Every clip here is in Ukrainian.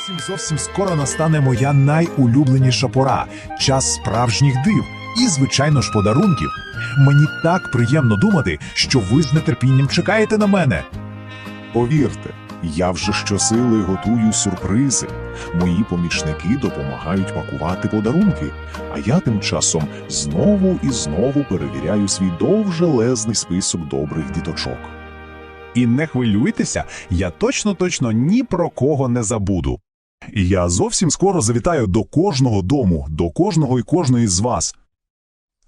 Зовсім зовсім скоро настане моя найулюбленіша пора час справжніх див і, звичайно ж, подарунків. Мені так приємно думати, що ви з нетерпінням чекаєте на мене. Повірте, я вже щосили готую сюрпризи. Мої помічники допомагають пакувати подарунки, а я тим часом знову і знову перевіряю свій довжелезний список добрих діточок. І не хвилюйтеся, я точно точно ні про кого не забуду. І я зовсім скоро завітаю до кожного дому, до кожного і кожної з вас.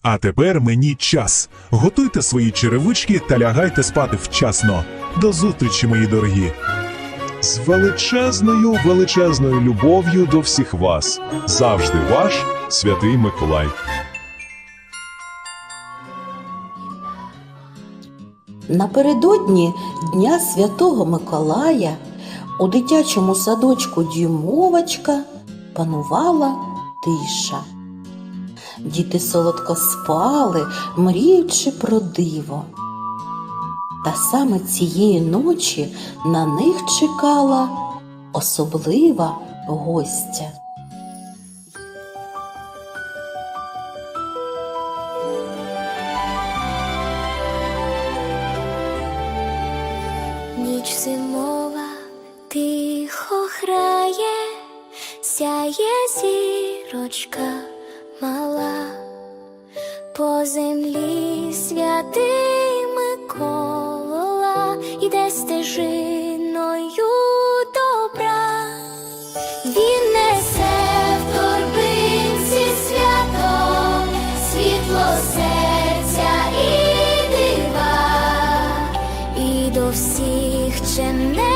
А тепер мені час. Готуйте свої черевички та лягайте спати вчасно. До зустрічі, мої дорогі. З величезною величезною любов'ю до всіх вас. Завжди ваш святий Миколай. Напередодні Дня Святого Миколая у дитячому садочку Дюймовочка панувала тиша. Діти солодко спали, мріючи про диво. Та саме цієї ночі на них чекала особлива гостя. Зірочка мала, по землі святий Микола іде стежиною добра. Він несе в торбинці свято, світло серця і дива, і до всіх чемненьких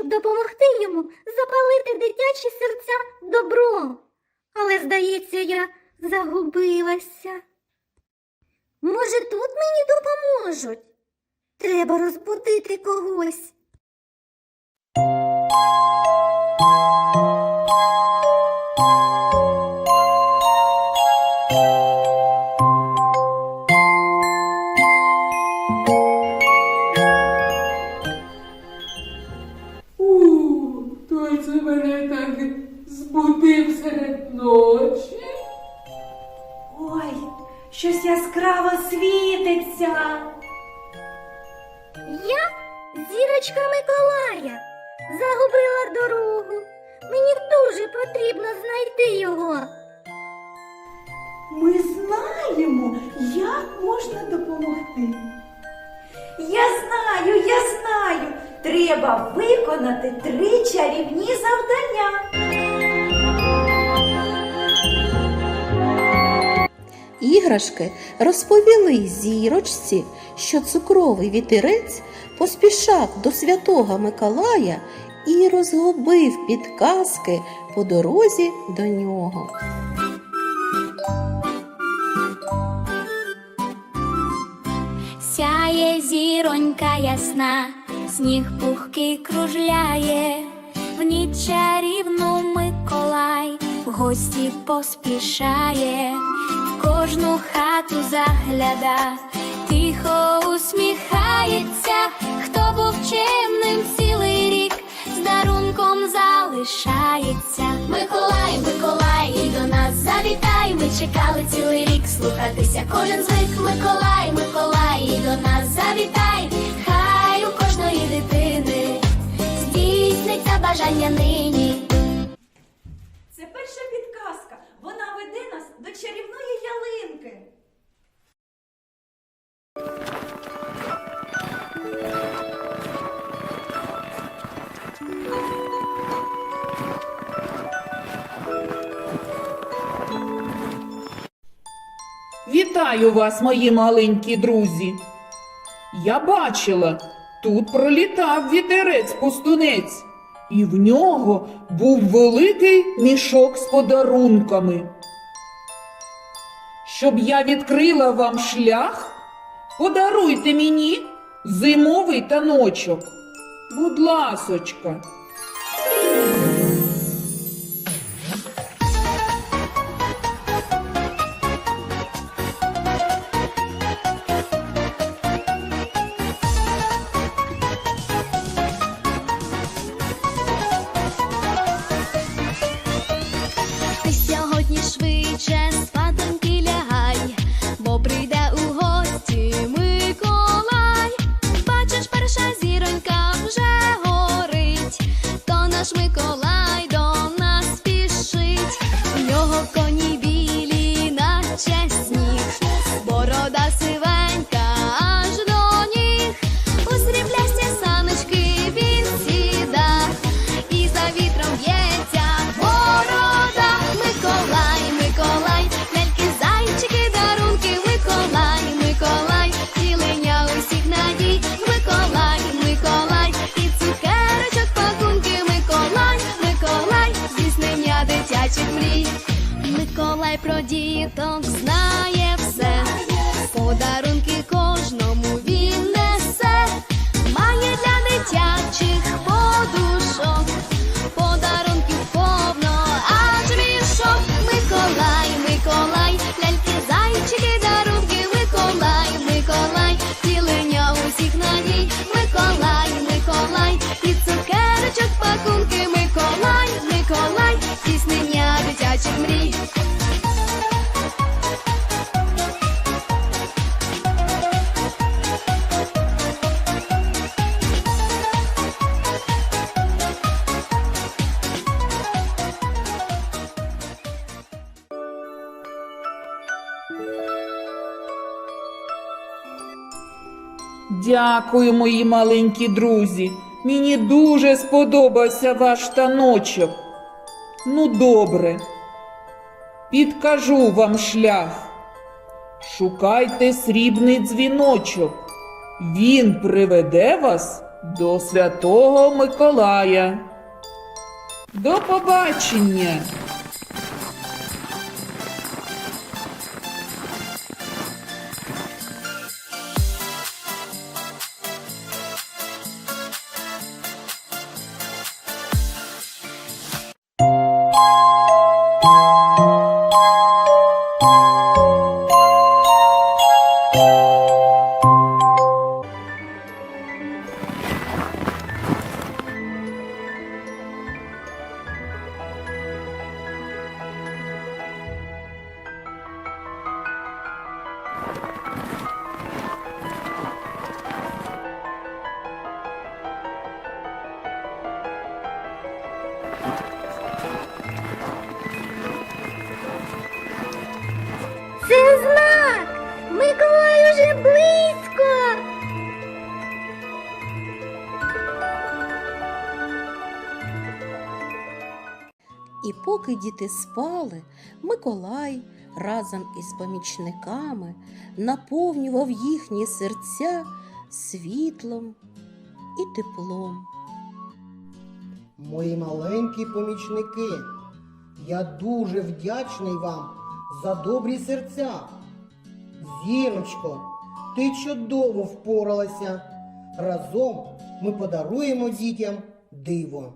щоб допомогти йому запалити дитячі серця добром. Але, здається, я загубилася. Може, тут мені допоможуть? Треба розбудити когось. У, Мені дуже потрібно знайти його. Ми знаємо, як можна допомогти. Я знаю, я знаю. Треба виконати три чарівні завдання. Іграшки розповіли зірочці, що цукровий вітерець поспішав до святого Миколая і розгубив підказки по дорозі до нього. Сяє зіронька ясна, сніг пухкий кружляє, в ніч чарівну Миколай в гості поспішає, в кожну хату загляда, тихо усміхається, хто був чимним рік, з дарунком залишається. Миколай, Миколай, і до нас завітай. Ми чекали цілий рік слухатися. Кожен звик Миколай, Миколай, і до нас завітай. Хай у кожної дитини здійсниться бажання Вітаю вас, мої маленькі друзі. Я бачила, тут пролітав вітерець пустунець, і в нього був великий мішок з подарунками. Щоб я відкрила вам шлях, подаруйте мені зимовий таночок. Будь ласочка. Про діток знає Дякую, мої маленькі друзі. Мені дуже сподобався ваш таночок. Ну, добре. Підкажу вам шлях. Шукайте срібний дзвіночок. Він приведе вас до Святого Миколая. До побачення! Це знак! Миколай уже близько! І поки діти спали, Миколай разом із помічниками наповнював їхні серця світлом і теплом. Мої маленькі помічники, я дуже вдячний вам за добрі серця. Зірочко, ти чудово впоралася. Разом ми подаруємо дітям диво.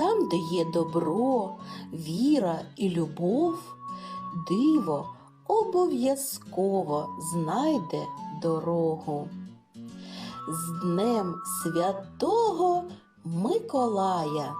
Там, де є добро, віра і любов, диво обов'язково знайде дорогу. З Днем Святого Миколая.